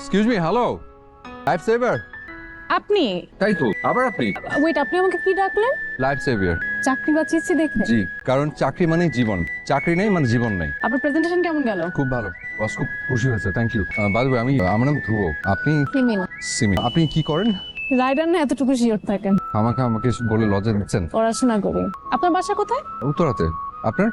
Excuse me hello life saver আপনি? তাই তো আবার আপনি? ওয়েট আপনি আমাকে কি ডাকলেন? লাইফ সেভিয়ার চাকরি বাঁচিয়েছি দেখে। জি কারণ চাকরি মানেই জীবন। চাকরি নেই মানে জীবন নেই। আপনার প্রেজেন্টেশন কেমন গেল? খুব ভালো। বস খুব খুশি হয়েছে থ্যাংক ইউ বাদ আমি আমার নাম ধ্রুব। আপনি? সিমিন। সিমি আপনি কি করেন? রাইডার না এতটুকু শিওর থাকেন? আমাকে আমাকে বলে লজ্জা দিচ্ছেন। পড়াশোনা করি। আপনার বাসা কোথায়? উত্তরাতে। আপনার?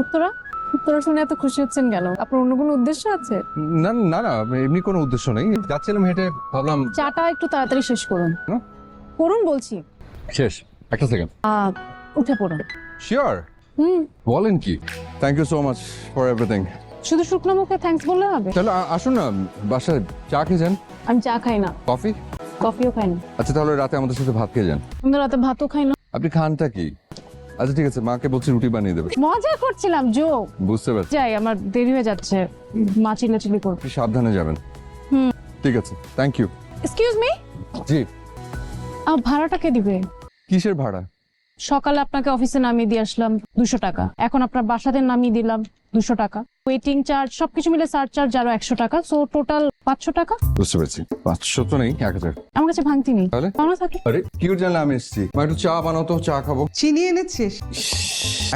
উত্তরা? উত্তরা শুনে এত খুশি হচ্ছেন কেন? আপনার অন্য কোনো উদ্দেশ্য আছে? না না না এমনি কোনো উদ্দেশ্য নেই। যাচ্ছিলাম হেঁটে ভাবলাম চাটা একটু তাড়াতাড়ি শেষ করুন। না? করুন বলছি। শেষ একটা সেকেন্ড আহ, উঠে পড়ুন। শিওর হুম। বলেন কি? Thank you so much for everything শুধু শুকনো মুখে থ্যাঙ্কস বললে হবে? তাহলে আ- আসুন না বাসায় চা খেয়ে যান আমি চা খাই না। কফি কফিও খাই না। আচ্ছা তাহলে রাতে আমাদের সাথে ভাত খেয়ে যান। রাতে ভাতও খাই না। আপনি খানটা কি? আচ্ছা ঠিক আছে মাকে বলছি রুটি বানিয়ে দেবে। মজা করছিলাম জো বুঝতে পারছি। যাই আমার দেরি হয়ে যাচ্ছে। মা চিল্লাচিল্লি করবে। আপনি সাবধানে যাবেন। হুম। ঠিক আছে থ্যাংক ইউ এক্সকিউজ মি জি। ভাড়াটা কে দিবে? কিসের ভাড়া? সকালে আপনাকে অফিসে নামিয়ে দিয়ে আসলাম দুশো টাকা। এখন আপনার বাসাতে নামিয়ে দিলাম দুশো টাকা। ওয়েটিং চার্জ সবকিছু মিলে সার চার্জ আরও একশো টাকা। সো টোটাল পাঁচশো টাকা। বুঝতে পেরেছি। পাঁচশো তো নেই এক হাজার। আমার কাছে ভাঙতি নেই। তাহলে? আমরা থাকি। আরে কি জানলে আমি এসেছি? মা একটু চা বানাও তো চা খাব। চিনি এনেছিস?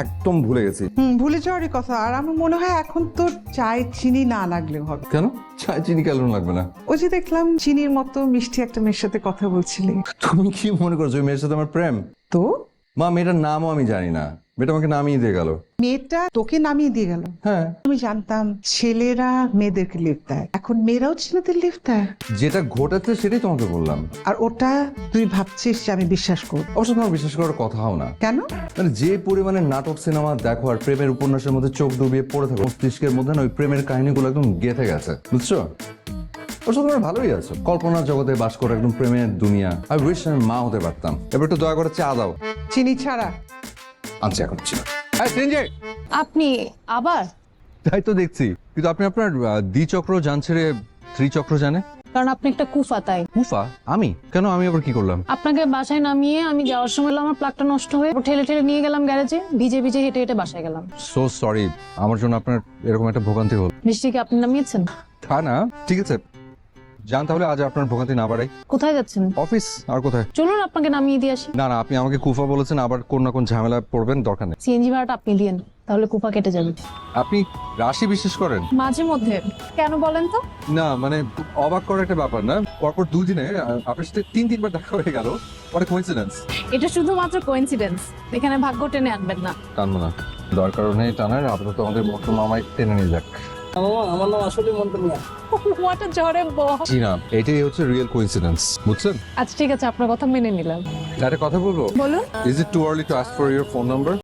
একদম ভুলে গেছি। হুম ভুলে যাওয়ারই কথা। আর আমার মনে হয় এখন তো চায় চিনি না লাগলেও হবে। কেন? চা চিনি কেন লাগবে না? ওই যে দেখলাম চিনির মতো মিষ্টি একটা মেয়ের সাথে কথা বলছিলি। তুমি কি মনে করছ ওই মেয়ের সাথে আমার প্রেম? তো? মা মেয়েটার নামও আমি জানি না। মেয়েটা আমাকে নামিয়ে দিয়ে গেল। মেয়েটা তোকে নামিয়ে দিয়ে গেল? হ্যাঁ। আমি জানতাম ছেলেরা মেয়েদেরকে লিফট দেয়। এখন মেয়েরাও ছেলেদের লিফট দেয়। যেটা ঘটেছে সেটাই তোমাকে বললাম। আর ওটা তুই ভাবছিস যে আমি বিশ্বাস করব? অবশ্য তোমার বিশ্বাস করার কথাও না। কেন? মানে যে পরিমাণে নাটক সিনেমা দেখো আর প্রেমের উপন্যাসের মধ্যে চোখ ডুবিয়ে পড়ে থাকো মস্তিষ্কের মধ্যে না ওই প্রেমের কাহিনীগুলো একদম গেঁথে গেছে। বুঝছ? অবশ্য তোমরা ভালোই আছো কল্পনার জগতে বাস করে একদম প্রেমের দুনিয়া। আমি উইশ আমি মা হতে পারতাম। এবার একটু দয়া করে চা দাও। চিনি ছাড়া। আনছি এখন ছিল। হ্যাঁ আপনি আবার? তাই তো দেখছি। কিন্তু আপনি আপনার আহ, দ্বিচক্র যান ছেড়ে ত্রিচক্র জানে কারণ আপনি একটা কুফা তাই। উফা আমি? কেন আমি আবার কি করলাম? আপনাকে বাসায় নামিয়ে আমি যাওয়ার সময় হলো আমার প্লাগটা নষ্ট হয়ে ঠেলে ঠেলে নিয়ে গেলাম গ্যারেজে ভিজে ভিজে হেঁটে হেঁটে বাসায় গেলাম। সো সরি আমার জন্য আপনার এরকম একটা ভোগান্তি হল। বৃষ্টিকে আপনি নামিয়েছেন? তা না। ঠিক আছে। যান তাহলে আজ আপনার ভোগান্তি না বাড়াই। কোথায় যাচ্ছেন? অফিস? আর কোথায়? চলুন আপনাকে নামিয়ে দিয়ে আসি। না না আপনি আমাকে কুফা বলেছেন আবার কোন না কোন ঝামেলা পড়বেন দরকার নেই। সিএনজি ভাড়াটা আপনি দিয়েন তাহলে কুফা কেটে যাবে। আপনি রাশি বিশ্বাস করেন? মাঝে মধ্যে। কেন বলেন তো? না মানে অবাক করার একটা ব্যাপার না। পরপর দুদিনে আপনার সাথে তিন তিনবার দেখা হয়ে গেল। পরে কোইন্সিডেন্স এটা শুধুমাত্র কোইন্সিডেন্স এখানে ভাগ্য টেনে আনবেন না। টানবো না। দরকার নেই টানার আপাতত আমাদের বর্ত মামাই টেনে নিয়ে যাক। আমার আমার নাম আসলে মন্টু মিয়া হোয়াট ঝড়ে বহ। জি না এটাই হচ্ছে রিয়েল কোইন্সিডেন্স বুঝছেন? আচ্ছা ঠিক আছে আপনার কথা মেনে নিলাম। একটা কথা বলব? বলুন। Is it too early to ask for your phone number